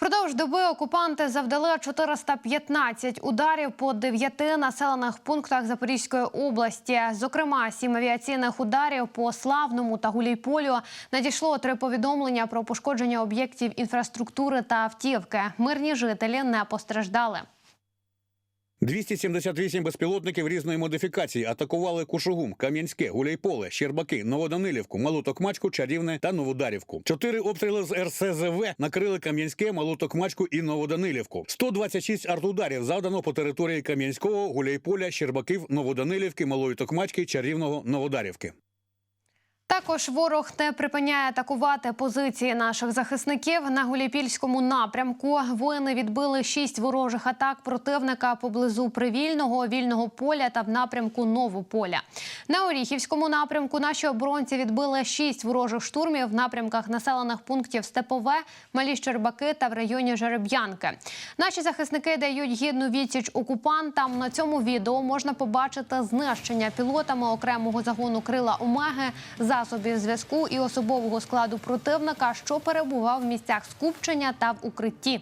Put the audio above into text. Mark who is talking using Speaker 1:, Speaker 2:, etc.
Speaker 1: Впродовж доби окупанти завдали 415 ударів по дев'яти населених пунктах Запорізької області. Зокрема, сім авіаційних ударів по славному та гулійполю надійшло три повідомлення про пошкодження об'єктів інфраструктури та автівки. Мирні жителі не постраждали.
Speaker 2: 278 безпілотників різної модифікації атакували Кушугум, Кам'янське, Гуляйполе, Щербаки, Новоданилівку, Малу Токмачку, Чарівне та Новодарівку. Чотири обстріли з РСЗВ накрили Кам'янське, Малу Токмачку і Новоданилівку. 126 артударів завдано по території Кам'янського, Гуляйполя, Щербаків, Новоданилівки, Малої Токмачки, Чарівного, Новодарівки.
Speaker 1: Також ворог не припиняє атакувати позиції наших захисників на Гуліпільському напрямку. Воїни відбили шість ворожих атак противника поблизу привільного вільного поля та в напрямку Новополя. На Оріхівському напрямку наші оборонці відбили шість ворожих штурмів в напрямках населених пунктів Степове, Малі Щербаки та в районі Жереб'янки. Наші захисники дають гідну відсіч окупантам. На цьому відео можна побачити знищення пілотами окремого загону крила Омеги, засобів зв'язку і особового складу противника, що перебував в місцях скупчення та в укритті.